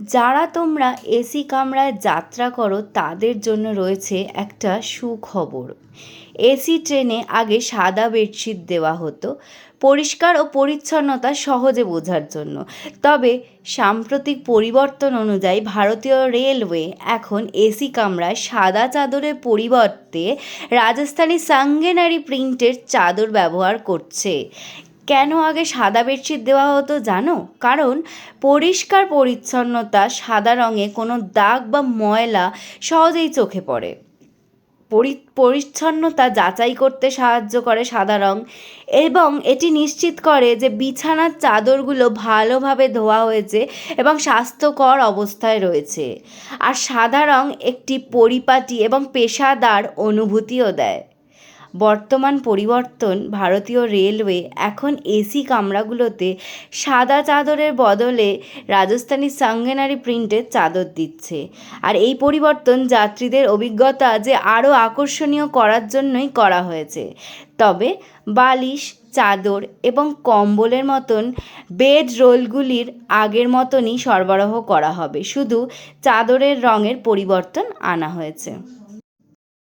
যারা তোমরা এসি কামরায় যাত্রা করো, তাদের জন্য রয়েছে একটা সুখবর। এসি ট্রেনে আগে সাদা বেডশিট দেওয়া হতো, পরিষ্কার ও পরিচ্ছন্নতা সহজে বোঝার জন্য। তবে সাম্প্রতিক পরিবর্তন অনুযায়ী ভারতীয় রেলওয়ে এখন এসি কামরায় সাদা চাদরের পরিবর্তে রাজস্থানি সাঙ্গেনারি প্রিন্টের চাদর ব্যবহার করছে। কেন আগে সাদা বেডশিট দেওয়া হতো জানো? কারণ পরিষ্কার পরিচ্ছন্নতা সাদা রঙে কোনো দাগ বা ময়লা সহজেই চোখে পড়ে। পরি, পরিচ্ছন্নতা যাচাই করতে সাহায্য করে সাদা রং এবং এটি নিশ্চিত করে যে বিছানার চাদরগুলো ভালোভাবে ধোয়া হয়েছে এবং স্বাস্থ্যকর অবস্থায় রয়েছে। আর সাদা রং একটি পরিপাটি এবং পেশাদার অনুভূতিও দেয়। বর্তমান পরিবর্তন ভারতীয় রেলওয়ে এখন এসি কামরাগুলোতে সাদা চাদরের বদলে রাজস্থানি সাঙ্গেনারি প্রিন্টের চাদর দিচ্ছে। আর এই পরিবর্তন যাত্রীদের অভিজ্ঞতা যে আরও আকর্ষণীয় করার জন্যই করা হয়েছে। তবে বালিশ, চাদর এবং কম্বলের মতন বেড রোলগুলির আগের মতনই সরবরাহ করা হবে। শুধু চাদরের রঙের পরিবর্তন আনা হয়েছে।